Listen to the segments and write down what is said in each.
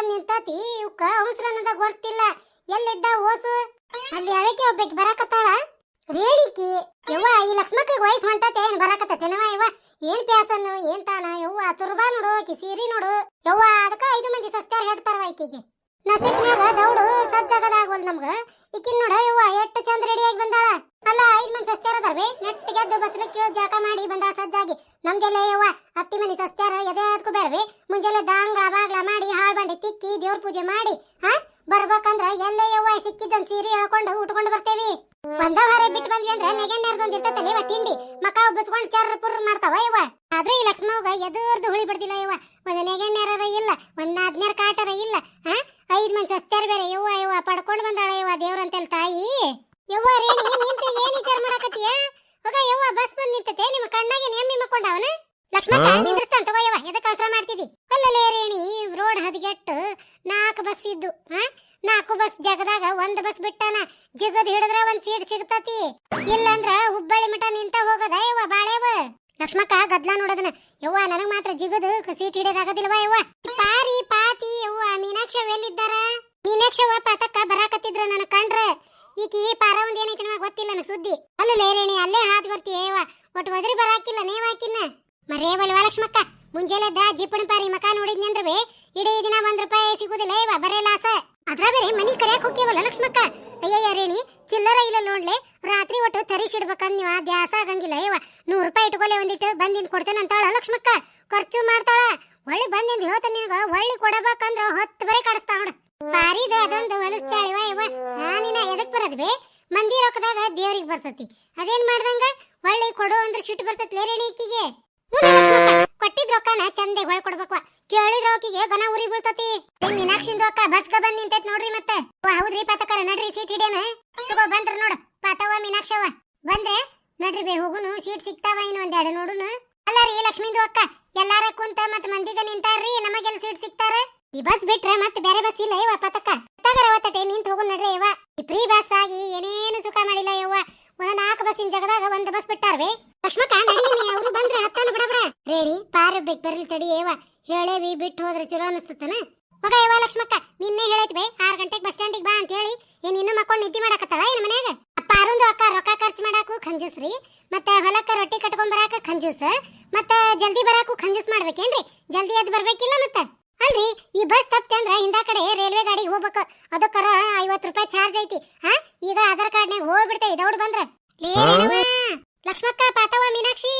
ಬಂದ್ ನಿಂತತಿ ಇವಕ್ಕ ಅವಸರ ಅನ್ನೋದ ಗೊತ್ತಿಲ್ಲ ಎಲ್ಲಿದ್ದ ಓಸು? ಅಲ್ಲಿ ಅದಕ್ಕೆ ಒಬ್ಬಕ್ಕೆ ಬರಾಕತ್ತಾಳ? ರೇಡಿಕಿ, ಯವ್ವ, ಈ ಲಕ್ಷ್ಮಕ್ಕಗೆ ವಯಸ್ಸು ಹೊಂಟತೆ, ಏನ್ ಬರಾಕತ್ತೇನವ ಯವ್ವ ಏನ್ ಪ್ಯಾಸನ್ನು, ಏನ್ ತಾನ? ಯವ್ವ ತುರ್ಬಾ ನೋಡು ಕಿಸಿರಿ ಸೀರಿ ನೋಡು. ಯವ್ವ, ಅದಕ್ಕ ಐದು ಮಂದಿ ಸಸ್ಕಾರ ಹೇಳ್ತಾರವ ಈಕಿಗೆ. ನಸಿಕ್ನ್ಯಾಗ ದೌಡು ಸಜ್ಜಾಗದಾಗವಲ್ ನಮ್ಗ. ಇಕ್ಕಿನ್ ನೋಡ, ಯವ್ವ, ಎಷ್ಟು ಚಂದ ರೆಡಿಯಾಗಿ ಬಂದಾಳ. ಅಲ್ಲ, ಐದ್ ಮಂದಿ ಸಸ್ತ್ಯಾರ ಅದಾರ್ವಿ ನೆಟ್ ಗೆದ್ದು ಬಚ್ಚಲ ಕೇಳ ಜಾಕ ಮಾಡಿ ಬಂದ ಸಜ್ಜಾಗಿ. ನಮ್ಗೆಲ್ಲ, ಯವ್ವ, ಅತ್ತಿ ಮನಿ ಸಸ್ತ್ಯಾರ ಎದೆ ಅದಕ್ಕೂ ಬೇಡವಿ. ಮುಂಜಾನೆ ದಾಂಗ್ಲ ಬಾಗ್ಲ ಮಾಡಿ, ಹಾಳ್ ಬಂಡಿ ತಿಕ್ಕಿ ದೇವ್ರ ಪೂಜೆ ಮಾಡಿ, ಹಾ? ಬರ್ಬೇಕಂದ್ರ ಎಲ್ಲ, ಯವ್ವ, ಸಿಕ್ಕಿದ್ದೊಂದ್ ಸೀರೆ ಹೇಳ್ಕೊಂಡು ಉಟ್ಕೊಂಡು ಬರ್ತೇವಿ. ಒಂದ ವಾರ ಬಿಟ್ಟು ಬಂದ್ವಿ ಅಂದ್ರ ಒಂದ್ ಇರ್ತತಲ್ಲ ಇವ ತಿಂಡಿ. ಮಕ ಉಬ್ಬಿಸ್ಕೊಂಡ್ ಚರ್ರ ಪುರ್ ಮಾಡ್ತಾವ ಇವ. ಆದ್ರೆ ಈ ಲಕ್ಷ್ಮವ್ಗ ಎದುರ್ದು ಹುಳಿ ಬಿಡ್ದಿಲ್ಲ ಇವ. ಒಂದ್ ನೆಗೆಣ್ಣೆರರ ಇಲ್ಲ ಒಂದ್ ನಾದ್ನೇರ್ ಕಾಟರ ಇಲ್ಲ ಹಾ? ಐದ್ ಮಂದಿ ಸಸ್ತ್ಯಾರ ಬೇರೆ ಯವ್ವ ಯವ್ವ ಪಡ್ಕೊಂಡ್ ಬಂದಾಳ ಯವ್ವ ದೇವ್ರಂತೆಲ್ ತಾಯಿ. ಯವ್ವ ರೇಣಿ ನಿಂತ ಏನ್ ವಿಚಾರ ಮಾಡಕತ್ತೀಯ? ಹೋಗ ಯವ್ವ ಬಸ್ ಬಂದ್ ನಿಂತತೆ ನಿಮ್ಮ ಕಣ್ಣಾಗೆ ನೆಮ್ಮಿ ಮಕ್ಕೊಂಡವನ? ಲಕ್ಷ್ಮಕ್ಕ? ನಿಂದ್ರಸ್ತಾನ ತಗೋ ಯವ್ವ ಎದಕ್ಕೆ ಅವಸರ ಮಾಡ್ತಿದಿ ಅಲ್ಲಲೇ ರೇಣಿ ರೋಡ್ ಹದಗೆಟ್ಟು ನಾಲ್ಕು ಬಸ್ ಇದ್ದು ಹಾ? ನಾಲ್ಕು ಬಸ್ ಜಗದಾಗ ಒಂದ್ ಬಸ್ ಬಿಟ್ಟಾನ. ಜಿಗದ್ ಹಿಡಿದ್ರ ಒಂದ್ ಸೀಟ್ ಸಿಗ್ತತಿ. ಇಲ್ಲಂದ್ರ ಹುಬ್ಬಳ್ಳಿ ಮಠ ನಿಂತ ಹೋಗದ ಯವ್ವ ಬಾಳೆವ ಲಕ್ಷ್ಮಕ್ಕ ಗದ್ಲ ನೋಡದನ. ಯವ್ವ, ನನಗ್ ಮಾತ್ರ ಜಿಗದ್ ಸೀಟ್ ಹಿಡಿಯೋದಾಗದಿಲ್ವಾ ಯವ್ವ? ಪಾರಿ ಪಾತಿ ಯವ್ವ ಮೀನಾಕ್ಷವ್ ಎಲ್ಲಿದ್ದಾರ? ಮೀನಾಕ್ಷವ ಪಾತಕ್ಕ ಬರಾಕತ್ತಿದ್ರ ನನ್ನ ಕಂಡ್ರ. ಈಕಿ ಪಾರ ಒಂದ್ ಏನೈತಿ ನಮಗ್ ಗೊತ್ತಿಲ್ಲ ನನ್ ಸುದ್ದಿ. ಅಲ್ಲ ಲೇರೇಣಿ, ಅಲ್ಲೇ ಹಾದ್ ಬರ್ತಿ ಯವ್ವ. ಒಟ್ಟು ಒದ್ರಿ ಬರಾಕಿಲ್ಲ ನೇವಾಕಿನ್ನ ಮರೇವಲ್ವಾ ಲಕ್ಷ್ಮಕ್ಕ? ಮುಂಜಾನೆ ಜಿಪ್ಪಣ ಪಾರಿ ಮಕ ನೋಡಿದ್ನಂದ್ರವೇ ಇಡೀ ದಿನ ಒಂದ್ ರೂಪಾಯಿ ಸಿಗುದಿಲ್ಲ ಇವ ಬರೇ ಲಾಸ ಅದ್ರ ಬೇರೆ ಮನಿ ಕರೆಯಕ್ ಲಕ್ಷ್ಮಕ್ಕ? ಅಯ್ಯಯ್ಯ ರೇಣಿ, ಚಿಲ್ಲರ ಇಲ್ಲ ನೋಡ್ಲೆ, ರಾತ್ರಿ ಒಟ್ಟು ತರಿಸಿಡ್ಬೇಕಂದ್ ನೀವ, ದ್ಯಾಸ ಆಗಂಗಿಲ್ಲ. ಅಯ್ಯವ ನೂರು ರೂಪಾಯಿ ಇಟ್ಕೊಲೆ ಒಂದಿಟ್ಟು ಬಂದಿಂದ ಕೊಡ್ತೇನೆ ಅಂತಾಳ ಲಕ್ಷ್ಮಕ್ಕ? ಖರ್ಚು ಮಾಡ್ತಾಳ. ಒಳ್ಳೆ ಬಂದಿಂದ ಹೇಳ್ತ ನಿನಗ, ಒಳ್ಳೆ ಕೊಡಬೇಕಂದ್ರ ಹೊತ್ತು ಬರೀ ಕಡಿಸ್ತಾ ನೋಡು. ಪಾರಿದ ಅದೊಂದು ಹೊಲಸ್ಚಾಳಿವ ಇವ ನಾನಿನ ಎದಕ್ ಬರದ್ ಬೇ? ಮಂದಿ ರೊಕ್ಕದಾಗ ದೇವ್ರಿಗೆ ಬರ್ತತಿ. ಅದೇನ್ ಮಾಡ್ದಂಗ? ಒಳ್ಳೆ ಕೊಡು ಅಂದ್ರೆ ಸಿಟ್ಟು ಬರ್ತತಿ ರೇಣಿ ಈಕಿಗೆ? ರೊಕ್ಕನ ಚಂದೆ ಹೊಳ್ ಕೊಡ್ಬೇಕು. ಕೇಳಿದ್ರ ಆಕಿಗೆ ಗನ ಉರಿ ಬೀಳ್ತತಿ. ನಿಮ್ ಮೀನಾಕ್ಷಿಂದು ಅಕ್ಕ ಬಸ್ಗ ಬಂದ್ ನಿಂತೈತ್ ನೋಡ್ರಿ ಮತ್ತೆ. ಹೌದ್ರಿ ಪಾತಕರ, ನಡ್ರಿ ಸೀಟ್ ಹಿಡಿಯನ ತಗೋ, ಬಂದ್ರ ನೋಡ. ಪಾತವ, ಮೀನಾಕ್ಷವ. ಬಂದ್ರೆ ನಡ್ರಿ ಬೇ, ಹೋಗುನು, ಸೀಟ್ ಸಿಗ್ತಾವ ಇನ್ನು ಒಂದೆರಡು ನೋಡುನು. ಅಲ್ಲ ರೀ ಲಕ್ಷ್ಮಿಂದು ಅಕ್ಕ, ಎಲ್ಲಾರ ಕುಂತ ಮತ್ ಮಂದಿಗ ನಿಂತಾರ್ರಿ, ನಮಗೆಲ್ಲ ಸೀಟ್ ಸಿಗ್ತಾರ. ಈ ಬಸ್ ಬಿಟ್ರೆ ಮತ್ತೆ ಬೇರೆ ಬಸ್ ಇಲ್ಲ, ಇವ ಪತಕ ತಗರ ಒತ್ತಟೆ ನಿಂತ ಹೋಗು ನಡ್ರಿ ಇವ ಈ ಫ್ರೀ ಬಸ್ ಆಗಿ ಏನೇನು ಸುಖ ಮಾಡಿಲ್ಲ ಯವ್ವ ಒಂದ್ ನಾಲ್ಕು ಬಸ್ಸಿನ ಜಗದಾಗ ಒಂದ್ ಬಸ್ ಬಿಟ್ಟಾರ್ವೆ ಲಕ್ಷ್ಮಕ್ಕ ನಡೀನಿ ಅವ್ರು ಬಂದ್ರೆ ಹತ್ತಾನ ಬಿಡಬ್ರ ರೇಣಿ ಬರ್ಲಿ ತಡಿ ಏವ. ಹೇಳೇವಿ ಬಿಟ್ಟು ಹೋದ್ರೆ ಚಲೋ ಅನಿಸ್ತತನ? ಮಗ ಏವ ಲಕ್ಷ್ಮಕ್ಕ ನಿನ್ನೆ ಹೇಳೈತಿ ಬೈ ಆರ್ ಗಂಟೆಗೆ ಬಸ್ ಸ್ಟ್ಯಾಂಡಿಗೆ ಬಾ ಅಂತ ಹೇಳಿ ಏನ್ ಇನ್ನು ಮಕ್ಕೊಂಡು ನಿದ್ದೆ ಮಾಡಕತ್ತಾಳ ಏನ್ ಮನ್ಯಾಗ? ಅಪ್ಪ ಅರುಂದು ಅಕ್ಕ ರೊಕ್ಕ ಖರ್ಚು ಮಾಡಾಕು ಖಂಜೂಸ್ರಿ ಮತ್ತೆ ಹೊಲಕ್ಕ ರೊಟ್ಟಿ ಕಟ್ಕೊಂಡ್ ಬರಾಕ ಖಂಜೂಸ್. ಮತ್ತ ಜಲ್ದಿ ಬರಾಕು ಖಂಜೂಸ್ ಮಾಡ್ಬೇಕೇನ್ರಿ? ಜಲ್ದಿ ಎದ್ದು ಬರ್ಬೇಕಿಲ್ಲ ಮತ್ತ? ಅಲ್ರಿ ಈ ಬಸ್ ತಪ್ಪತೆ ಅಂದ್ರ ಹಿಂದ ಕಡೆ ರೈಲ್ವೆ ಗಾಡಿಗೆ ಹೋಗ್ಬೇಕು. ಅದಕ್ಕರ ಐವತ್ತು ರೂಪಾಯಿ ಚಾರ್ಜ್ ಐತಿ. ಹಾ ಈಗ ಆಧಾರ್ ಕಾರ್ಡ್ನಾಗ ಹೋಗ್ಬಿಡ್ತೇವೆ ದೌಡ್ ಬಂದ್ರ. ಲಕ್ಷ್ಮಕ್ಕ ಪಾತವ ಮೀನಾಕ್ಷಿ.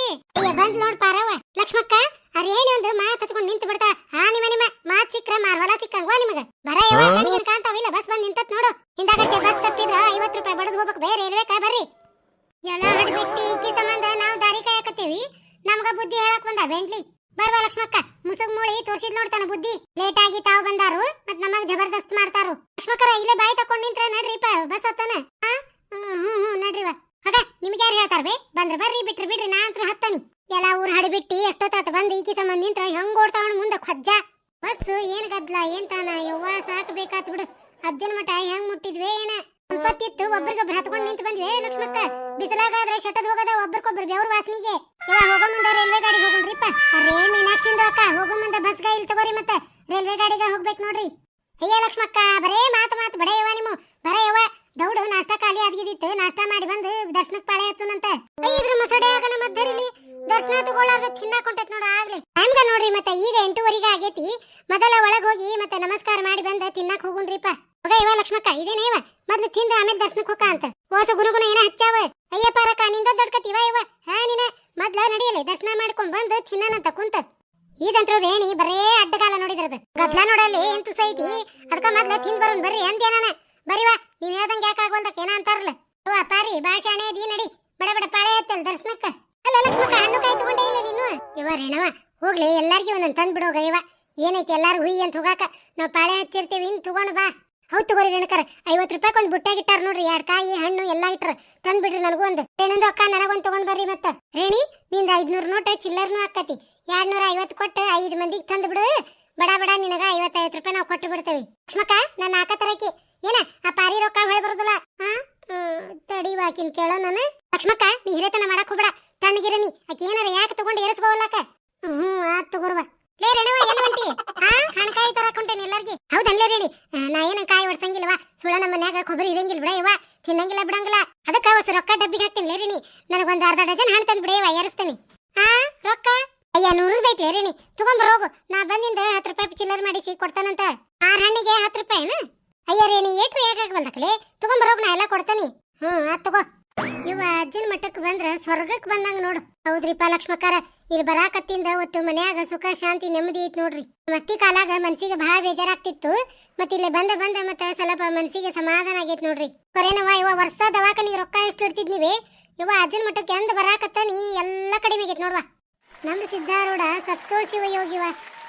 ಬಂದ್ ನೋಡ್ ಪಾರವ ಲಕ್ಷ್ಮಕ್ಕ ಅರೇಣಿ ಒಂದು ಮಾತು ಹಚ್ಕೊಂಡ್ ನಿಂತು ಬಿಡ್ತಾ ಹಾ ನಿಮ್ಮ ನಿಮ್ಮ ಮಾತ್ ಸಿಕ್ಕ್ರ ಮಾರ್ವಲ ಸಿಕ್ಕಂಗೋ ನಿಮಗ? ಬರ ಯವ್ವ, ಕಾಂತಾವಿಲ್ಲ ಬಸ್ ಬಂದ್ ನಿಂತತ್ ನೋಡು. ಹಿಂದಾಗಡೆ ಬಸ್ ತಪ್ಪಿದ್ರ ಐವತ್ ರೂಪಾಯಿ ಬಡದ್ ಹೋಗ್ಬೇಕು ಬೇರೆ ಇರ್ಬೇಕಾ ಬರ್ರಿ. ಎಲ್ಲ ಹಡಿಬಿಟ್ಟಿ ಈಕಿ ಸಂಬಂಧ ನಾವು ದಾರಿ ಕಾಯಕತ್ತೀವಿ. ನಮ್ಗ ಬುದ್ಧಿ ಹೇಳಕ್ ಬಂದ ಬೆಂಟ್ಲಿ. ಬರ್ವ ಲಕ್ಷ್ಮಕ್ಕ ಮುಸುಗ್ ಮೂಳಿ ತೋರ್ಸಿದ್ ನೋಡ್ತಾನ ಬುದ್ಧಿ. ಲೇಟ್ ಆಗಿ ತಾವ್ ಬಂದಾರು ಮತ್ ನಮಗ್ ಜಬರ್ದಸ್ತ್ ಮಾಡ್ತಾರು. ಲಕ್ಷ್ಮಕ್ಕರ ಇಲ್ಲೇ ಬಾಯಿ ತಕೊಂಡ್ ನಿಂತ್ರ ನಡ್ರಿಪ್ಪ ಬಸ್ ಹತ್ತಾನ? ಹ್ಮ್ ಹ್ಮ್ ನಡ್ರಿವ ಹಾಗ ನಿಮ್ಗೆ ಯಾರು ಹೇಳ್ತಾರ ಬೇ ಬಂದ್ರ ಬರ್ರಿ ಬಿಟ್ರಿ ಬಿಡ್ರಿ ನಾ ಅಂತ್ರ ಹತ್ತಾನಿ. ಎಲ್ಲ ಊರ್ ಹಡಿಬಿಟ್ಟಿ ಎಷ್ಟೊತ್ತ ಬಂದ್ ಈಕಿ ಸಂಬಂಧ ನಿಂತ ಹೆಂಗ್ ಓಡ್ತಾವಣ ಮುಂದ ಖಜ್ಜ. ಬಸ್ ಏನ್ ಗದ್ಲ, ಏನ್ ತಾನ, ಯವ್ವ ಸಾಕ್ ಬೇಕಾತ್ ಬಿಡು. ಅಜ್ಜನ ಮಠ ಹೆಂಗ್ ಮುಟ್ಟಿದ್ವಿ ಏನ? ಸಂಪತ್ತಿತ್ತು ಒಬ್ರಿಗೊಬ್ರು ಹತ್ಕೊಂಡ್ ನಿಂತು ಬಂದ್ವಿ ಲಕ್ಷ್ಮಕ್ಕ. ಬಿಸಿಲಾಗಾದ್ರೆ ಶಟದ್ ಹೋಗದ ಒಬ್ರಿಗೊಬ್ರು ಬೆವ್ರ ವಾಸನಿಗೆ. ಇವಾಗ ಹೋಗೋ ಮುಂದೆ ರೈಲ್ವೆ ಗಾಡಿಗೆ ಹೋಗೋಣ್ರಿಪ್ಪ. ಅರೇ ಮೀನಾಕ್ಷಿ ಅಕ್ಕ, ಹೋಗೋ ಮುಂದೆ ಬಸ್ ಗಾಯಿಲ್ ತಗೋರಿ ಮತ್ತೆ. ರೈಲ್ವೆ ಗಾಡಿಗೆ ಹೋಗ್ಬೇಕು ನೋಡ್ರಿ. ಅಯ್ಯ ಲಕ್ಷ್ಮಕ್ಕ, ಬರೇ ಮಾತು ಮಾತು, ಬಡೇ ಯವ್ವ ನಿಮ್ಮ. ಬರೇ ಯವ್ವ, ದೌಡು, ನಾಷ್ಟಾ ಖಾಲಿ ಆಗಿದಿತ್ತು ನಾಷ್ಟಾ ಮಾಡಿ ಬಂದು ದರ್ಶನಕ್ಕೆ ಪಾಳೆ ಹಚ್ಚುನಂತ. ಇದ್ರ ಆಗ ನಮ್ಮ ಮದ್ದರಿಲಿ? ದರ್ಶನ ತಗೊಳ್ಳಾರ್ದ ತಿನ್ನಾಕ್ ಹೊಂಟೈತ್ ನೋಡ, ಆಗ್ಲಿ. ಹಂಗ ನೋಡ್ರಿ ಮತ್ತೆ, ಈಗ ಎಂಟೂವರೆಗೆ ಆಗೈತಿ. ಮೊದಲ ಒಳಗ ಹೋಗಿ ಮತ್ತೆ ನಮಸ್ಕಾರ ಮಾಡಿ ಬಂದ ತಿನ್ನಾಕ ಹೋಗುಣ್ರಿಪ್ಪ. ಹೋಗ ಇವ ಲಕ್ಷ್ಮಕ್ಕ, ಇದೇನೇ ಇವ? ಮೊದ್ಲು ತಿಂದ, ಆಮೇಲೆ ದರ್ಶನಕ್ಕೆ ಹೋಗ ಅಂತ. ಓಸ ಗುನುಗುನ ಏನ ಹಚ್ಚಾವ? ಅಯ್ಯಪ್ಪ ರಕ್ಕ, ನಿಂದ ದೊಡ್ಕತಿ ಇವ ಇವ? ಹಾ, ನೀನ? ಮೊದ್ಲ ನಡೆಯಲಿ, ದರ್ಶನ ಮಾಡ್ಕೊಂಡ್ ಬಂದು ತಿನ್ನನಂತ ಕುಂತ. ಇದಂತ್ರು ರೇಣಿ, ಬರೇ ಅಡ್ಡಗಾಲ ನೋಡಿದ್ರದ. ಗದ್ಲ ನೋಡಲ್ಲಿ ಏನ್ ತುಸ ಐತಿ? ಅದಕ್ಕ ಮೊದ್ಲ ತಿಂದ್ ಬರೋನ್ ಬರ್ರಿ ಅಂದ್ಯಾನ ಬರಿವಾ ನೀವ್ ಹೇಳ್ದಂಗ ಯಾಕೆ ಆಗೋಲ್ದಕ್ ಏನ ಅಂತಾರಲ್ಲ ಅವ್ವ ಪಾರಿ ಭಾಷಾಣೆ ಅದಿ ನಡಿ. ಬಡ ಬಡ ಪಾಳೆ ಹತ್ತಲ್ ದರ್ಶನಕ್ಕ. ಹಣ್ಣು ಕಾಯಿ ತಗೊಂಡೇ ಇಲ್ಲ ನೀನು. ಇವ ರೇಣವ ಹೋಗ್ಲಿ, ಎಲ್ಲಾರ್ಗಿ ಒಂದೊಂದ್ ತಂದ್ ಬಿಡೋಗ ಇವ ಏನೈತಿ ಎಲ್ಲಾರು ಹುಯಿ ಅಂತ ಹೋಗಾಕ. ನಾವ್ ಪಾಳೆ ಹಚ್ಚಿರ್ತೀವಿ ಇನ್ ತಗೊಂಡ್ ಬಾ. ಹೌದು ತಗೋರಿ ರೇಣಕರ ಐವತ್ ರೂಪಾಯಿ ಒಂದ್ ಬುಟ್ಟಾಗ ಇಟ್ಟಾರ ನೋಡ್ರಿ, ಎರಡ್ ಕಾಯಿ, ಹಣ್ಣು ಎಲ್ಲಾ ಇಟ್ರ. ತಂದ್ ಬಿಡ್ರಿ ನನಗೂ ಒಂದು. ರೇಣಂದು ಅಕ್ಕ ನನಗೊಂದು ತಗೊಂಡ್ ಬರ್ರಿ ಮತ್ತ. ರೇಣಿ, ನಿಂದ ಐದ್ನೂರ್ ನೋಟ ಚಿಲ್ಲರ್ನು ಹಾಕತಿ. ಎರಡ್ನೂರ ಐವತ್ ಕೊಟ್ಟು ಐದ್ ಮಂದಿಗೆ ತಂದ್ ಬಿಡು. ಬಡ ಬಡ ನಿನಗ ಐವತ್ತೈವತ್ ರೂಪಾಯಿ ನಾವು ಕೊಟ್ಟು ಬಿಡ್ತೇವಿ. ಲಕ್ಷ್ಮಕ್ಕ, ನನ್ನ ತರಕಿ. ಏನ, ಆ ಪಾರಿ ರೊಕ್ಕ ಹೊಳೆ ಹಾ ತಡಿ ತಡಿವಾಕಿನ್ ಕೇಳೋ ನಾನು. ಲಕ್ಷ್ಮಕ್ಕ, ನೀ ಹಿರೇತನ ಮಾಡಕ್ ಹೋಗ್ಬೇಡ. ತಣ್ಣಗಿರನಿ ಆಕಿ ಏನಾರ ಯಾಕೆ ತಗೊಂಡು ಏರಿಸ್ಬೋಲಕ್ಕ ಹ್ಮ್, ಆತ್ ತಗೋರ್ವ. ಲೇ ರೇಣವ, ಎಲ್ಲಿ ಹೊಂಟಿ ಹಾ ಹಣಕಾಯಿ ತರಕ್ ಹೊಂಟೇನಿ ಎಲ್ಲಾರ್ಗಿ. ಹೌದನ್ಲೇ ರೇಣಿ. ನಾ ಏನ ಕಾಯಿ ಹೊಡ್ಸಂಗಿಲ್ವಾ ಸುಳ ನಮ್ಮ ಮನ್ಯಾಗ ಕೊಬ್ಬರಿ ಇರಂಗಿಲ್ಲ ಬಿಡ ತಿನ್ನಂಗಿಲ್ಲ ಬಿಡಂಗಿಲ್ಲ. ಅದಕ್ಕ ಹೊಸ ರೊಕ್ಕ ಡಬ್ಬಿಗೆ ಹಾಕ್ತೇನೆ ರೇಣಿ. ನನಗೊಂದು ಅರ್ಧ ಡಜನ್ ಹಣ್ಣು ತಂದು ಬಿಡೇವ ಏರಿಸ್ತೇನೆ ಹಾ ರೊಕ್ಕ? ಅಯ್ಯ ನೂರದೈತಿ ರೇಣಿ. ತಗೊಂಬರ್ ಹೋಗು ನಾ ಬಂದಿಂದ ಹತ್ತು ರೂಪಾಯಿ ಚಿಲ್ಲರ್ ಮಾಡಿಸಿ ಕೊಡ್ತಾನಂತ. ಆರ್ ಹಣ್ಣಿಗೆ ಹತ್ತು ರೂಪಾಯಿನ? ಅಯ್ಯ ರೇಣಿ, ಏಟ್ರಿ ಯಾಕಾಗ ಬಂದಕ್ಲೆ ತಗೊಂಬರ್ ಹೋಗು ನಾ ಎಲ್ಲ ಕೊಡ್ತೇನಿ. ಹ್ಞೂ ಆತ್ ತಗೋ. ಇವ ಅಜ್ಜನ ಮಠಕ್ಕೆ ಬಂದ್ರ ಸ್ವರ್ಗಕ್ಕೆ ಬಂದಂಗ ನೋಡು. ಹೌದ್ರಿಪ್ಪ ಲಕ್ಷ್ಮಕ್ಕಾರ ಇಲ್ಲಿ ಬರಾಕತ್ತಿಂದ ಒಟ್ಟು ಮನ್ಯಾಗ ಸುಖ, ಶಾಂತಿ, ನೆಮ್ಮದಿ ಐತಿ ನೋಡ್ರಿ. ಮತ್ತಿ ಕಾಲಾಗ ಮನ್ಸಿಗೆ ಬಹಳ ಬೇಜಾರಾಗ್ತಿತ್ತು, ಮತ್ತೆ ಇಲ್ಲಿ ಬಂದ ಬಂದ ಮತ್ತೆ ಸ್ವಲ್ಪ ಮನ್ಸಿಗೆ ಸಮಾಧಾನ ಆಗೈತಿ ನೋಡ್ರಿ. ಕೊರೇನವ ಇವ ವರ್ಷ ದವಾಖಾನಿಗೆ ರೊಕ್ಕ ಎಷ್ಟು ಇಡ್ತಿದ್ನಿವಿ ಇವ ಅಜ್ಜನ ಮಠಕ್ಕೆ ಎಂದ ಬರಾಕತ್ತ ನೀ? ಎಲ್ಲ ಕಡಿಮೆ ಆಗೈತಿ ನೋಡ್ವಾ. ನಮ್ಮ ಸಿದ್ಧಾರೂಢ ಸತ್ತೋಷಿವ ಯೋಗಿವ,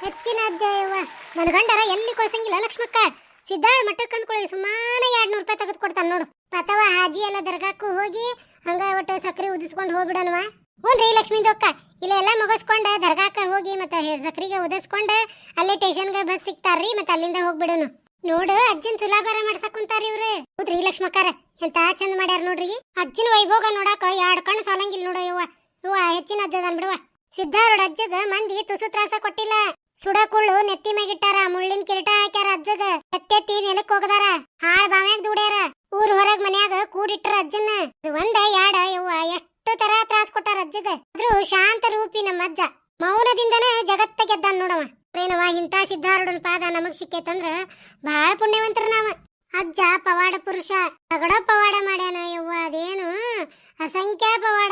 ಹೆಚ್ಚಿನ ಅಜ್ಜ ಇವ. ನನ್ನ ಗಂಡರ ಎಲ್ಲಿ ಕೊಳ್ಸಂಗಿಲ್ಲ ಲಕ್ಷ್ಮಕ್ಕ. ಸಿದ್ಧಾಳ ಮಠಕ್ಕೆ ಅಂದ್ಕೊಳ್ಳಿ ಸುಮಾರು ಎರಡ್ ನೂರು ರೂಪಾಯಿ ತೆಗೆದು ಕೊಡ್ತಾನ ನೋಡು. ಅಥವಾ ಹಾಜಿ ಎಲ್ಲ ದರ್ಗಾಕ್ಕೂ ಹೋಗಿ ಹಂಗ ಒಟ್ಟು ಸಕ್ರಿ ಉದಿಸ್ಕೊಂಡು ಹೋಗ್ಬಿಡನ್ವ ಲಕ್ಷ್ಮಿ ದೊಕ್ಕ. ಇಲ್ಲ ಎಲ್ಲ ಮುಗಿಸ್ಕೊಂಡ ದರ್ಗಾಕ ಹೋಗಿ ಮತ್ತೆ ಸಕ್ರಿಗೆ ಉದಿಸ್ಕೊಂಡ ಅಲ್ಲೇ ಟೇಷನ್ಗೆ ಬಸ್ ಸಿಗ್ತಾರ್ರಿ, ಮತ್ತೆ ಅಲ್ಲಿಂದ ಹೋಗ್ಬಿಡೋನು. ನೋಡು ಅಜ್ಜನ್ ತುಲಾಭಾರ ಮಾಡ್ಸಕ್ ಕುಂತಾರ ಇವ್ರು. ಹೌದ್ರಿ ಲಕ್ಷ್ಮಕ್ಕಾರ, ಎಂತ ಚಂದ ಮಾಡ್ಯಾರ ನೋಡ್ರಿ. ಅಜ್ಜನ ವೈಭೋಗ ನೋಡಾಕ ಎರಡ್ ಕಣ್ಣು ಸಾಲಂಗಿಲ್ಲ ನೋಡು ಯವ್ವ. ಇವ ಹೆಚ್ಚಿನ ಅಜ್ಜದ ಅನ್ಬಿಡುವ ಸಿದ್ಧಾರೂಢ ಅಜ್ಜಗ ಮಂದಿ ತುಸು ತ್ರಾಸ ಕೊಟ್ಟಿಲ್ಲ. ಸುಡಕುಳ್ಳು ನೆತ್ತಿ ಮೇಗಿಟ್ಟಾರ ಮುಳ್ಳಿನ ಕಿರೀಟ ಹಾಕ್ಯಾರ ಅಜ್ಜಗ. ಎತ್ತೆತ್ತಿ ನೆಲಕ್ ಹೋಗದಾರ, ಹಾಳ್ ಬಾವ್ಯಾಗ ದುಡ್ಯಾರ. ಊರ್ ಹೊರಗ್ ಮನ್ಯಾಗ ಕೂಡಿಟ್ರ ಅಜ್ಜನ ಒಂದ ಯಾಡ ಯವ್ವ, ಎಷ್ಟು ತರ ತ್ರಾಸ್ ಕೊಟ್ಟಾರ ಅಜ್ಜಗ. ಆದ್ರೂ ಶಾಂತ ರೂಪಿ ನಮ್ಮ ಅಜ್ಜ. ಮೌನದಿಂದನ ಜಗತ್ತ ಗೆದ್ದಾನ ನೋಡವ ಪ್ರೇನವ ಇಂಥ ಸಿದ್ಧಾರೂಢನ ಪಾದ ನಮಗ್ ಸಿಕ್ಕೇತಂದ್ರ ಬಹಳ ಪುಣ್ಯವಂತರ ನಾವ. ಅಜ್ಜ ಪವಾಡ ಪುರುಷ, ತಗಡ ಪವಾಡ ಮಾಡ್ಯಾನ ಯವ್ವ, ಅದೇನು ಅಸಂಖ್ಯಾ ಪವಾಡ.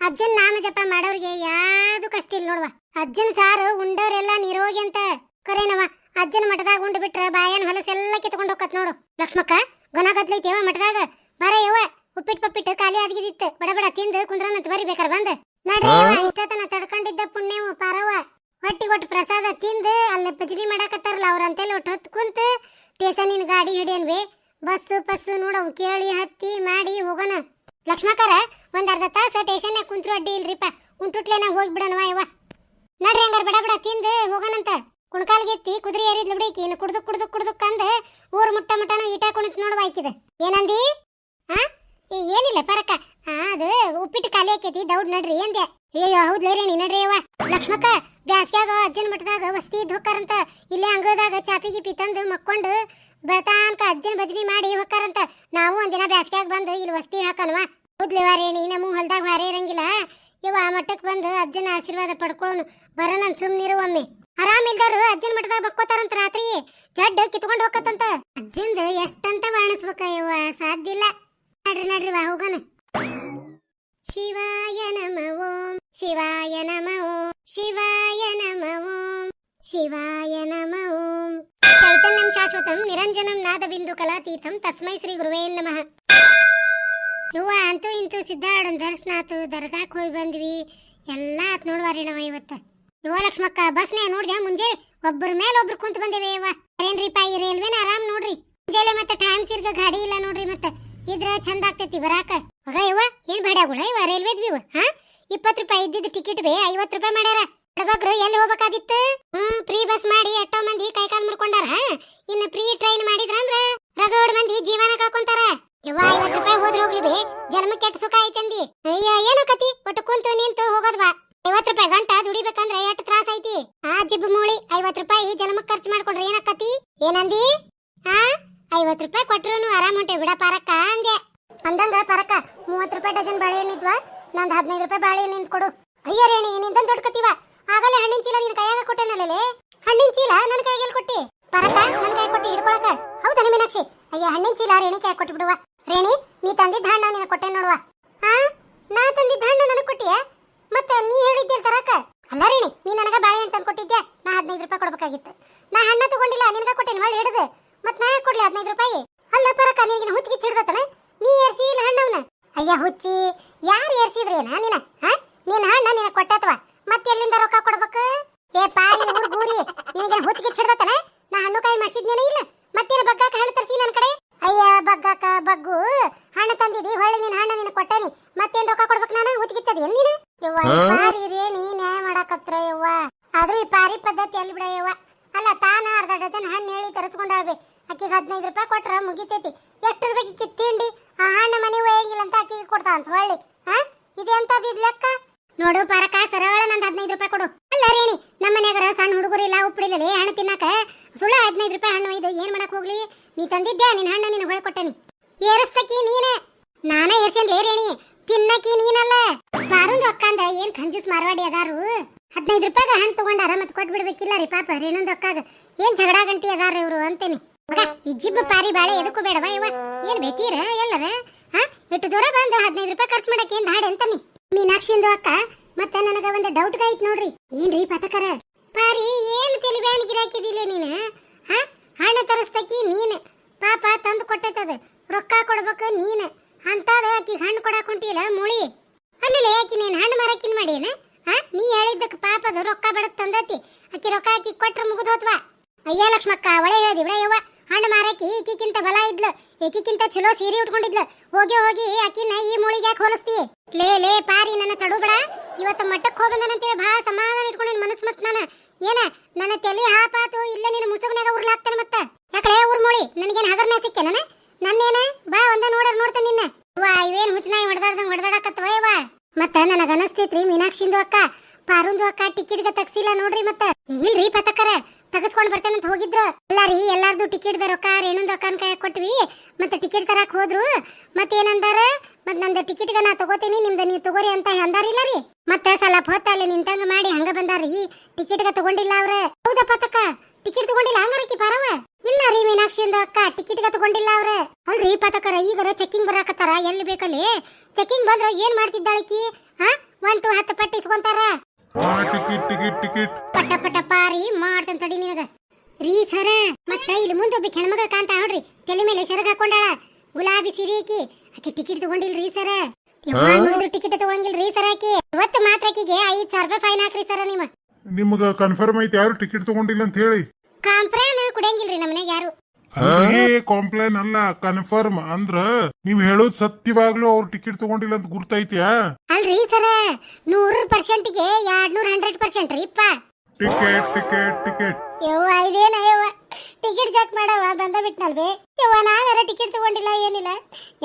ಅಜ್ಜನ್ ನಾಮ ಜಪ ಮಾಡೋರಿಗೆ ಯಾವ್ದು ಕಷ್ಟ ಇಲ್ಲ ನೋಡ್ವ. ಅಜ್ಜನ್ ಸಾರು ಉಂಡೋರೆಲ್ಲ ನಿರೋಗಿ ಅಂತ. ಕರೇನವ ಅಜ್ಜನ ಮಠದಾಗ ಉಂಡು ಬಿಟ್ರ ಬಾಯನ್ ಹೊಲಸೆಲ್ಲ ಕಿತ್ಕೊಂಡು ಹೋಗತ್ ನೋಡು. ಲಕ್ಷ್ಮಕ್ಕ ಗೊನ ಗದ್ಲೈತಿವ ಮಠದಾಗ? ಬರ ಯವ್ವ ಉಪ್ಪಿಟ್ಟು ಪಪ್ಪಿಟ್ಟು ಖಾಲಿ ಆದ್ಗಿದಿತ್ತು. ಬಡ ಬಡ ತಿಂದು ಕುಂದ್ರನಂತ ಬರಿ ಬೇಕಾರ ಬಂದ. ನಡ್ರಿ ಇಷ್ಟತನ ತಡ್ಕೊಂಡಿದ್ದ ಪುಣ್ಯವು ಪಾರವ್ವ. ಹೊಟ್ಟಿ ಕೊಟ್ಟು ಪ್ರಸಾದ ತಿಂದು ಅಲ್ಲಿ ಭಜನಿ ಮಾಡಾಕತ್ತಾರಲ್ಲ ಅವ್ರಂತೆಲ್ಲ ಒಟ್ಟು ಹೊತ್ತು ಕುಂತು ಟೇಷನಿನ ಗಾಡಿ ಹಿಡಿಯನ್ವಿ. ಬಸ್ಸು ಪಸ್ಸು ನೋಡವ್ ಕೇಳಿ ಹತ್ತಿ ಮಾಡಿ ಹೋಗೋಣ. ಲಕ್ಷ್ಮಕರ ಒಂದ್ ಅರ್ಧ ತಾಸ ಸ್ಟೇಷನ್ಯಾಗ ಕುಂತ್ರು ಅಡ್ಡಿ ಇಲ್ರಿಪ್ಪ ಉಂಟುಟ್ಲೇನ ಹೋಗ್ಬಿಡಣವ ಯವ್ವ? ನಡ್ರಿ ಹಂಗಾರ ಬಡ ಬಡ ತಿಂದು ಹೋಗೋಣಂತ. ಕುಣ್ಕಾಲ್ಗೆತ್ತಿ ಕುದುರೆ ಏರಿದ್ಲು ಬಿಡಿ ಇನ್ನು ಕುಡ್ದು ಕುಡ್ದು ಕುಡ್ದು ಕಂದ ಊರು ಮುಟ್ಟ ಮುಟ್ಟನು ಈಟ ಕುಣಿತ್ ನೋಡುವ ಆಯ್ಕಿದ ಏನಂದಿ? ಹಾ ಏನಿಲ್ಲ ಪರಕ್ಕ ಅದು ಉಪ್ಪಿಟ್ಟು ಖಾಲಿ ಆಕೈತಿ, ದೌಡ್ ನಡ್ರಿ ಅಂದೆ. ಅಯ್ಯೋ ಹೌದ್ಲೇ ನೀ ನಡ್ರಿ ಅವ್ವ. ಲಕ್ಷ್ಮಕ್ಕ, ಬ್ಯಾಸ್ಗ್ಯಾಗ ಅಜ್ಜನ ಮಠದಾಗ ವಸ್ತಿ ಇದ್ದು ಇಲ್ಲೇ ಅಂಗಳದಾಗ ಚಾಪಿ ಗಿಪಿ ತಂದು ಮಕ್ಕೊಂಡು ಬೆಳತಾನ್ಕ ಅಜ್ಜನ ಭಜನಿ ಮಾಡಿ ಹೊಕ್ಕಾರಂತ. ನಾವು ಒಂದಿನ ಬ್ಯಾಸ್ಗ್ಯಾಗ ಬಂದು ಇಲ್ಲಿ ವಸ್ತಿ ಹಾಕಲ್ವಾ? ಹೌದ್ಲೇವ ರೇಣಿ ನಮ್ಮ ಹೊಲ್ದಾಗ ಭಾರಿ ಇರಂಗಿಲ್ಲ. ಇವ ಮಠಕ್ ಬಂದು ಅಜ್ಜನ ಆಶೀರ್ವಾದ ಪಡ್ಕೊಳ್ಳೋನು. ಬರೋಣ ಸುಮ್ನಿರು ಒಮ್ಮೆ. ಆರಾಮಿಲ್ದಾರು ಅಜ್ಜನ ಮಠದಾಗ ಬಕ್ಕೋತಾರಂತ ರಾತ್ರಿ. ಜಡ್ ಕಿತ್ಕೊಂಡು ಹೋಗತ್ತಂತ ಅಜ್ಜಂದು ಎಷ್ಟಂತ ವರ್ಣಿಸ್ಬೇಕ ಇವ ಸಾಧ್ಯ ಇಲ್ಲ. ನಡ್ರಿ ನಡ್ರಿ ವಾ ಹೋಗನ ಶಿವಾಯ ನಮ ಓಂ. ಶಿವಾಯ ನಮ ಓಂ. ಶಿವಾಯ ನಮ ಓಂ. ಶಿವಾಯ ನಮ ಓಂ. ಚೈತನ್ಯಂ ಶಾಶ್ವತಂ, ನಿರಂಜನಂ ನಾದಬಿಂದು ಕಲಾತೀತಂ. ತಸ್ಮೈ ಶ್ರೀ ಗುರುವೇ ನಮಃ. ಇವ್ವ ಅಂತೂ ಇಂತೂ ಸಿದ್ಧಾರೂಢನ್ ದರ್ಶನ ಆತು, ದರ್ಗಾಕ್ ಹೋಗಿ ಬಂದ್ವಿ. ಎಲ್ಲ ಆತ್ ನೋಡ್ವಾರಿ ನಾವ ಇವತ್ತ. ಯುವ ಲಕ್ಷ್ಮಕ್ಕ ಬಸ್ನೇ ನೋಡ್ದೆ, ಮುಂಜೆ ಒಬ್ಬರ ಮೇಲೆ ಒಬ್ರು ಕುಂತ ಬಂದೇವೆ ಇವ ಏನ್ರಿಪ ಈ ರೈಲ್ವೆನ ಆರಾಮ್ ನೋಡ್ರಿ? ಮುಂಜಾನೆ ಮತ್ತೆ ಟೈಮ್ ಸಿರ್ಗ ಗಾಡಿ ಇಲ್ಲ ನೋಡ್ರಿ ಮತ್ತೆ. ಇದ್ರ ಚಂದ ಆಗ್ತೈತಿ ಬರಾಕ. ಮಗ ಇವ ಏನ್ ಬೇಡಗುಳ ಇವ ರೈಲ್ವೆದ್ ಇವ ಹಾ? ಇಪ್ಪತ್ತು ರೂಪಾಯಿ ಇದ್ದಿದ್ದು ಟಿಕೆಟ್ ಬೇ, ಐವತ್ತು ರೂಪಾಯಿ ಮಾಡ್ಯಾರ. ಬಡಬಗ್ರು ಎಲ್ಲಿ ಹೋಗ್ಬೇಕಾದಿತ್ತು ಹ್ಮ್ ಫ್ರೀ ಬಸ್ ಮಾಡಿ ಎಷ್ಟೋ ಮಂದಿ ಕೈಕಾಲ್ ಮುರ್ಕೊಂಡಾರ ಇನ್ನ ಫ್ರೀ ಟ್ರೈನ್ ಮಾಡಿದ್ರಂದ್ರ ಮಂದಿ ಜೀವನ ಕಳ್ಕೊಂತಾರ ಯವ್ವ ಐವತ್ತು ರೂಪಾಯಿ ಹೋದ್ರ ಹೋಗ್ಲಿ ಬೇ ಜನ್ಮ ಕೆಟ್ಟ ಸುಖ ಐತಂದಿ. ಅಯ್ಯ ಏನಕತಿ ಒಟ್ಟು ಕುಂತು ನಿಂತು ಹೋಗೋದ್ವಾ ಐವತ್ ರೂಪಾಯಿ ಗಂಟ ದುಡಿಬೇಕಂದ್ರೆ ಎಷ್ಟು ತ್ರಾಸ ಐತಿ? ಆ ಜಿಬ್ ಮೂಳಿ ಐವತ್ ರೂಪಾಯಿ ಜನ್ಮ ಖರ್ಚು ಮಾಡ್ಕೊಂಡ್ರೆ ಏನಕ್ಕತಿ ಏನಂದಿ? ಆ? ಐವತ್ ರೂಪಾಯಿ ಕೊಟ್ರು ಆರಾಮ್ ಹೊಂಟೆ ಬಿಡ ಪಾರಕ್ಕ ಅಂದೆ. ಅಂದಂಗ ಪರಕ ಮೂವತ್ತು ರೂಪಾಯಿ ಡಜನ್ ಬಾಳೆ ಇದ್ವಾ ನಂದು ಹದಿನೈದು ರೂಪಾಯಿ ಬಾಳೆ ನಿಂತ್ ಕೊಡು ಅಯ್ಯ ರೇಣಿ ನಿಂದ ದೊಡ್ಡ ಕತಿವ? ಆಗಲೇ ಹಣ್ಣಿನ ಚೀಲ ನಿನ್ ಕೈಯಾಗ ಕೊಟ್ಟೆನಲ್ಲೇ ಹಣ್ಣಿನ ಚೀಲ ನನ್ನ ಕೈಗೆ ಕೊಟ್ಟಿ? ಪರಕ ನನ್ನ ಕೈ ಕೊಟ್ಟಿ ಹಿಡ್ಕೊಳಕ? ಹೌದಾ ಮೀನಾಕ್ಷಿ ಅಯ್ಯ, ಹಣ್ಣಿನ ಚೀಲ ರೇಣಿ ಕೈ ಕೊಟ್ಟು ಬಿಡುವ. ರೇಣಿ ನೀ ತಂದಿದ್ದ ಹಣ್ಣ ನಿನ ಕೊಟ್ಟೆ ನೋಡುವ. ಹಾ ನಾ ತಂದಿದ್ದ ಹಣ್ಣ ನನಗೆ ಕೊಟ್ಟಿಯ? ಮತ್ತೆ ನೀ ಹೇಳಿದ್ದೆ ತರಕ? ಅಲ್ಲ ರೇಣಿ, ನೀ ನನಗ ಬಾಳೆಹಣ್ಣು ತಂದು ಕೊಟ್ಟಿದ್ದೆ ನಾ ಹದಿನೈದು ರೂಪಾಯಿ ಕೊಡ್ಬೇಕಾಗಿತ್ತು. ನಾ ಹಣ್ಣ ತಗೊಂಡಿಲ್ಲ, ನಿನಗ ಕೊಟ್ಟೆನ? ಹೊಳ್ಳಿ ಹಿಡಿದು. ಮತ್ತೆ ನಾ ಕೊಡ್ಲಿ ಹದಿನೈದು ರೂಪಾಯಿ? ಅಲ್ಲ ಪರಕ ನಿನಗಿನ ಹುಚ್ಚಿಗೆ ಹಿಡ್ದತನ? ನೀ ಏರ್ಸಿ ಇಲ್ಲ ಹಣ್ಣವನ ಅಯ್ಯ ಹುಚ್ಚಿ, ಯಾರು ಏರ್ಸಿದ್ರೇನ ನಿನ್ನ? ಹಾ ನೀನ್ ಹಣ್ಣ ನಿನಗೆ ಕೊಟ್ಟತ್ವ ಮತ್ತೆ ಎಲ್ಲಿಂದ ರೊಕ್ಕ ಕೊಡ್ಬೇಕು? ಏ ಪಾರಿ ಹುಡುಗೂರಿ ನಿನಗೆ ಹುಚ್ಚಿಗೆ ಹಿಡ್ದತನ? ನಾ ಹಣ್ಣು ಕಾಯಿ ಮಾಡ್ಸಿದ್ನೇನ ಇಲ್ಲ? ಮತ್ತೇನು ಬಗ್ಗಾಕ ಹಣ್ಣು ತರ್ಸಿ ನನ್ನ ಕಡೆ? ಅಯ್ಯ ಬಗ್ಗಕ್ಕ ಬಗ್ಗು. ಹಣ ತಂದಿದಿ ಹೊಳ್ಳಿ ನಿನ್ ಹಣ ನಿನ್ನ ಕೊಟ್ಟೇನಿ ಮತ್ತೇನ್ ರೊಕ್ಕ ಕೊಡ್ಬೇಕು ನಾನು? ಹುಚ್ಚಿಗಿಚ್ಚದಿ ಏನ್ ನೀನು? ಯವ್ವ ಈ ಪಾರಿ ರೇಣಿ ನ್ಯಾಯ ಮಾಡಾಕತ್ರ ಯವ್ವ. ಆದ್ರೂ ಈ ಪಾರಿ ಪದ್ಧತಿ ಎಲ್ಲಿ ಬಿಡ ಯವ್ವ? ಅಲ್ಲ ತಾನ ಅರ್ಧ ಡಜನ್ ಹಣ್ಣು ಹೇಳಿ ತರಿಸ್ಕೊಂಡಾಳ್ಬೆ ಅಕ್ಕಿಗೆ ಹದಿನೈದು ರೂಪಾಯಿ ಕೊಟ್ರ ಮುಗಿತೈತಿ. ಎಷ್ಟು ರೂಪಾಯಿ ತಿಂಡಿ ಆ ಹಣ್ಣ ಮನೆ ಒಯ್ಯಂಗಿಲ್ಲ ಅಂತ ಅಕ್ಕಿಗೆ ಕೊಡ್ತಾ ಅಂತ ಹೊಳ್ಳಿ. ಹಾ ಇದೆಂತದ್ದು ಇದು ಲೆಕ್ಕ? ನೋಡು ಪರಕ ಸರಳ ನಂದ್ ಹದಿನೈದು ರೂಪಾಯಿ ಕೊಡು. ಅಲ್ಲ ರೇಣಿ ನಮ್ಮ ಮನ್ಯಾಗರ ಸಣ್ಣ ಹುಡುಗರು ಇಲ್ಲ ಉಪ್ಪಿಡಿಲ್ಲ ಹಣ್ಣು ತಿನ್ನಾಕ ಸುಳ್ಳ ಹದಿನೈದು ರೂಪಾಯಿ ಹಣ್ಣು ಇದು ಏನ್ ಮಾಡಕ್ ಹೋಗ್ಲಿ? ನೀ ತಂದಿದ್ದೆ, ನಿನ್ ಹಣ್ಣ ನಿನ್ನ ಹೊಳೆ ಕೊಟ್ಟನಿ. ಏರಸ್ತಕಿ ನೀನೆ. ನಾನೇ ಏರ್ಸೇನ್ ರೇಣಿ ತಿನ್ನಕಿ ನೀನಲ್ಲ. ಬಾರುಂದ್ ಒಕ್ಕಂದ ಏನ್ ಕಂಜೂಸ್ ಮಾರ್ವಾಡಿ ಅದಾರು? ಹದಿನೈದು ರೂಪಾಯಿ ಹಣ್ಣು ತಗೊಂಡಾರ ಮತ್ತೆ ಕೊಟ್ ಬಿಡ್ಬೇಕಿಲ್ಲ ರೀ ಪಾಪ. ರೇಣೊಂದು ಒಕ್ಕಾಗ ಏನ್ ಜಗಳ ಗಂಟಿ ಅದಾರ ಇವ್ರು ಅಂತೇನಿ. ಮಗ, ಈ ಜಿಬ್ಬ ಪಾರಿ ಬಾಳೆ ಎದಕ್ಕೂ ಬೇಡವ ಇವ? ಏನ್ ಬೇಕೀರ ಎಲ್ಲರ? ಹಾ ಇಟ್ಟು ದೂರ ಬಂದು ಹದಿನೈದು ರೂಪಾಯಿ ಖರ್ಚು ಮಾಡಕ್ಕೆ ಏನ್ ಹಾಡೆ ಅಂತನಿ ಮೀನಾಕ್ಷಿಂದು ಅಕ್ಕ, ಮತ್ತೆ ನನಗ ಒಂದು ಡೌಟ್ ಐತ್ ನೋಡ್ರಿ. ಏನ್ರಿ ಪತಕರ? ಪಾರಿ, ಏನ್ ತಲಿ ಬ್ಯಾನ್ ಗಿರಾಕಿದಿಲ್ಲ ನೀನು? ಹಾ? ಹಣ್ಣು ತರಸ್ತಕಿ ನೀನು. ಪಾಪ, ತಂದು ಕೊಟ್ಟೈತದ. ರೊಕ್ಕ ಕೊಡ್ಬೇಕು ನೀನ. ಅಂತದ ಆಕಿ ಹಣ್ಣು ಕೊಡಕ್ ಹೊಂಟಿಲ್ಲ ಮುಳಿ? ಅಲ್ಲಿ ಆಕಿ ನೀನು ಹಣ್ಣು ಮರಕಿನ ಮಾಡಿನ ಹಾ? ನೀ ಹೇಳಿದ್ದಕ್ಕೆ ಪಾಪದ ರೊಕ್ಕ ಬೆಳಕ್ ತಂದತಿ. ಆಕಿ ರೊಕ್ಕ ಹಾಕಿ ಕೊಟ್ರ ಮುಗಿದೋತ್ವಾ? ಅಯ್ಯ ಲಕ್ಷ್ಮಕ್ಕ, ಒಳ್ಳೆ ಹೇಳ್ದಿ ಬಿಡ ಹಣ್ಣು ಮಾರಕ್ಕೆ ಈಕಿಕ್ಕಿಂತ ಬಲ ಇದ್ಲು. ಈಕಿಕ್ಕಿಂತ ಚಲೋ ಸೀರೆ ಉಟ್ಕೊಂಡಿದ್ಲು. ಹೋಗಿ ಹೋಗಿ ಅಕ್ಕಿನ ಈ ಮೂಳಿಗೆ ಯಾಕೆ ಹೋಲಿಸ್ತಿ? ಲೇ ಲೇ, ಪಾರಿ, ನನ್ನ ತಡುಬಡ ಇವತ್ತು ಮಟ್ಟಕ್ಕೆ ಹೋಗಂದನಂತೀವಿ ಭಾಳ ಸಮಾಧಾನ ಇಟ್ಕೊಂಡಿನ ಮನಸ್ಸು ಮತ್ತೆ ನಾನು. ಏನ, ನನ್ನ ತಲೆ ಹಾಪಾತು, ಇಲ್ಲ ನಿನ್ನ ಮುಸುಗನಾಗ ಉರ್ಲಾಗ್ತಾನೆ ಮತ್ತ? ಯಾಕಲೇ ಊರ್ ಮೂಳಿ? ನನಗೇನು ಹಗರ್ನ ಸಿಕ್ಕೆ ನಾನು ನನ್ನೇನ? ಬಾ, ಒಂದ ನೋಡರ್ ನೋಡ್ತಾನೆ ನಿನ್ನ. ವಾ ಇವೇನು ಹುಚ್ಚನಾಯಿ ಹೊಡೆದಾಡ್ದಂಗೆ ಹೊಡೆದಾಡಕತ್ತವ ಇವ ಮತ್ತ ನನಗೆ ಅನಸ್ತೈತ್ರಿ ಮೀನಾಕ್ಷಿಂದು ಅಕ್ಕ ಪಾರುಂದು ಅಕ್ಕ ಟಿಕೆಟ್ಗೆ ತಗ್ಸಿಲ್ಲ ನೋಡ್ರಿ ಮತ್ತ ಇಲ್ರಿ ಪತಕರ ತಗಸ್ಕೊಂಡ್ ಬರ್ತೇನಂತ ಹೋಗಿದ್ರು ಎಲ್ಲ ರೀ ಎಲ್ಲಾರ್ದು ಟಿಕೆಟ್ ರೊಕ್ಕ ರೇಣುಂದು ಅಕ್ಕನ ಕೈ ಕೊಟ್ವಿ ಮತ್ತೆ ಟಿಕೆಟ್ ತರಕ್ ಹೋದ್ರು ಮತ್ತೇನಂದಾರ ಮತ್ ನಂದ ಟಿಕೆಟ್ಗ ನಾ ತಗೋತೀನಿ ನಿಮ್ದ ನೀವು ತಗೋರಿ ಅಂತ ಅಂದಾರಿಲ್ಲ ರೀ ಮತ್ತೆ ಸ್ವಲ್ಪ ಹೊತ್ತ ಅಲ್ಲಿ ನಿಂತಂಗ ಮಾಡಿ ಹಂಗ ಬಂದಾರಿ ಟಿಕೆಟ್ಗ ತಗೊಂಡಿಲ್ಲ ಅವ್ರ. ಹೌದಪ್ಪ ತಕ್ಕ. ಟಿಕೆಟ್ ತಗೊಂಡಿಲ್ಲ ಹಂಗಾರಕ್ಕಿ ಪರವ. ಇಲ್ಲ ರೀ ಮೀನಾಕ್ಷಿ ಅಂದ ಅಕ್ಕ, ಟಿಕೆಟ್ಗ ತಗೊಂಡಿಲ್ಲ ಅವ್ರ. ಅಲ್ರಿ ಪತಕರ, ಈಗರ ಚೆಕಿಂಗ್ ಬರಾಕತ್ತಾರ, ಎಲ್ಲಿ ಬೇಕಲ್ಲಿ? ಚೆಕಿಂಗ್ ಬಂದ್ರ ಏನ್ ಮಾಡ್ತಿದ್ದಾಳಕಿ ಹಾ? ಒನ್ ಟು ಹತ್ತು ಪಟ್ಟಿ ಇಸ್ಕೊಂತಾರ. ಟಿಕೆಟ್ ಟಿಕೆಟ್ ಟಿಕೆಟ್ ಪಟ ಪಟ, ಪಾರಿ ಮಾಡ್ತಂತ ತಡಿ ನಿನಗ. ರೀ ಸರ, ಮತ್ತ ಇಲ್ಲಿ ಮುಂದೆ ಒಬ್ಬ ಹೆಣ್ಮಗಳ ಕಾಂತ ನೋಡ್ರಿ. ತಲೆ ಮೇಲೆ ಶರಗ ಹಾಕೊಂಡಾಳ. ಗುಲಾಬಿ ಸಿರಿ ಆಕಿ. ಟಿಕೆಟ್ ತಗೊಂಡಿಲ್ರಿ ಸರ. ಟಿಕೆಟ್ ತಗೊಂಡಿಲ್ರಿ ಸರ ಆಕಿ. ಇವತ್ತು ಮಾತ್ರ ಆಕಿಗೆ ಐದ್ ಸಾವಿರ ರೂಪಾಯಿ ಫೈನ್ ಹಾಕ್ರಿ ಸರ ನಿಮ್ಮ. ನಿಮ್ಗ ಕನ್ಫರ್ಮ್ ಐತಿ ಯಾರು ಟಿಕೆಟ್ ತಗೊಂಡಿಲ್ಲ ಅಂತ ಹೇಳಿ. ಕಾಂಪ್ರಾನ್ ಕುಡಿಯಂಗಿಲ್ರಿ ನಮ್ಮನೆಗೆ ಯಾರು. ಏ ಕಾಂಪ್ಲೇನ್ ಅಲ್ಲ ಕನ್ಫರ್ಮ್ ಅಂದ್ರ ನೀವ್ ಹೇಳೋದ್ ಸತ್ಯವಾಗ್ಲೂ ಅವ್ರ ಟಿಕೆಟ್ ತಗೊಂಡಿಲ್ಲ ಅಂತ ಗುರ್ತೈತ್ಯಾ? ಅಲ್ರಿ ಸರ ನೂರು ಪರ್ಸೆಂಟ್ಗೆ ಎರಡ್ ನೂರ ಹಂಡ್ರೆಡ್ ಪರ್ಸೆಂಟ್ ರೀ ಇಪ್ಪ. ಟಿಕೆಟ್ ಟಿಕೆಟ್ ಟಿಕೆಟ್ ಯವ್ವ ಇದೇನ ಯವ್ವ. ಟಿಕೆಟ್ ಚೆಕ್ ಮಾಡವ ಬಂದ ಬಿಟ್ನಲ್ವೇ. ಯವ್ವ ನಾನಾರ ಟಿಕೆಟ್ ತಗೊಂಡಿಲ್ಲ ಏನಿಲ್ಲ.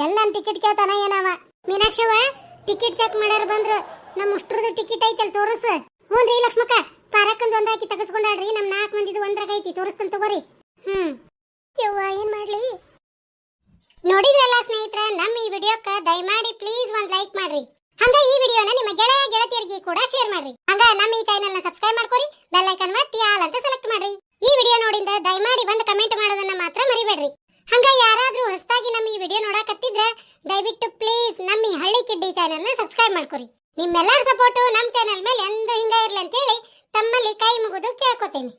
ಎಲ್ಲ ನನ್ ಟಿಕೆಟ್ ಕೇಳ್ತಾನ ಏನವ ಮೀನಾಕ್ಷವ ಟಿಕೆಟ್ ಚೆಕ್ ಮಾಡ್ಯಾರ ಬಂದ್ರು ನಮ್ಮ ಉಷ್ಟ್ರದ್ದು ಟಿಕೆಟ್ ಐತಲ್ ತೋರಿಸ್. ಹ್ಞೂನ್ರಿ ಲಕ್ಷ್ಮಕ್ಕ, ಪಾರಕ್ಕಂದು ಒಂದಾಕಿ ಹಾಕಿ ನಮ್ಮ ನಮ್ ನಾಲ್ಕು ಮಂದಿದು ಒಂದ್ರಾಗ ಐತಿ, ತೋರಿಸ್ತಾನ ತಗೋರಿ. ಹ್ಮ್. ಯವ್ವ, ಏನ್ ಮಾಡ್ಲಿ? ನೋಡಿದ್ರಲ್ಲ ಸ್ನೇಹಿತರೆ, ನಮ್ಮ ಈ ವಿಡಿಯೋಕ್ಕ ದಯಮಾಡಿ ಪ್ಲೀಸ್ ಒಂದ್ ಲೈಕ್ ಮಾಡ್ರಿ. ಹಂಗ ಈ ವಿಡಿಯೋನ ನಿಮ್ಮ ಗೆಳೆಯ, ಗೆಳತಿಯರಿಗೆ ಕೂಡ ಶೇರ್ ಮಾಡ್ರಿ. ಹಂಗ ನಮ್ಮ ಈ ಚಾನೆಲ್ನ ಸಬ್ಸ್ಕ್ರೈಬ್ ಮಾಡ್ಕೊರಿ ಬೆಲ್ ಐಕನ್ ಒತ್ತಿ ಆಲ್ ಅಂತ ಸೆಲೆಕ್ಟ್ ಮಾಡ್ರಿ. ಈ ವಿಡಿಯೋ ನೋಡಿಂದ ದಯಮಾಡಿ ಒಂದು ಕಮೆಂಟ್ ಮಾಡೋದನ್ನ ಮಾತ್ರ ಮರಿಬೇಡ್ರಿ. ಹಂಗ ಯಾರಾದ್ರೂ ಹೊಸದಾಗಿ ನಮ್ಮ ಈ ವಿಡಿಯೋ ನೋಡಕತ್ತಿದ್ರೆ ದಯವಿಟ್ಟು ಪ್ಲೀಸ್ ನಮ್ಮ ಈ ಹಳ್ಳಿ ಕಿಡ್ಡಿ ಚಾನೆಲ್ನ ಸಬ್ಸ್ಕ್ರೈಬ್ ಮಾಡ್ಕೊರಿ. ನಿಮ್ಮೆಲ್ಲರ ಸಪೋರ್ಟ್ ನಮ್ಮ ಚಾನೆಲ್ ಮೇಲೆ ಎಂದು ಹಿಂಗ ಇರಲಿ ಅಂತೇಳಿ ತಮ್ಮಲ್ಲಿ ಕೈ ಮುಗಿದು ಕೇಳ್ಕೊತೀನಿ.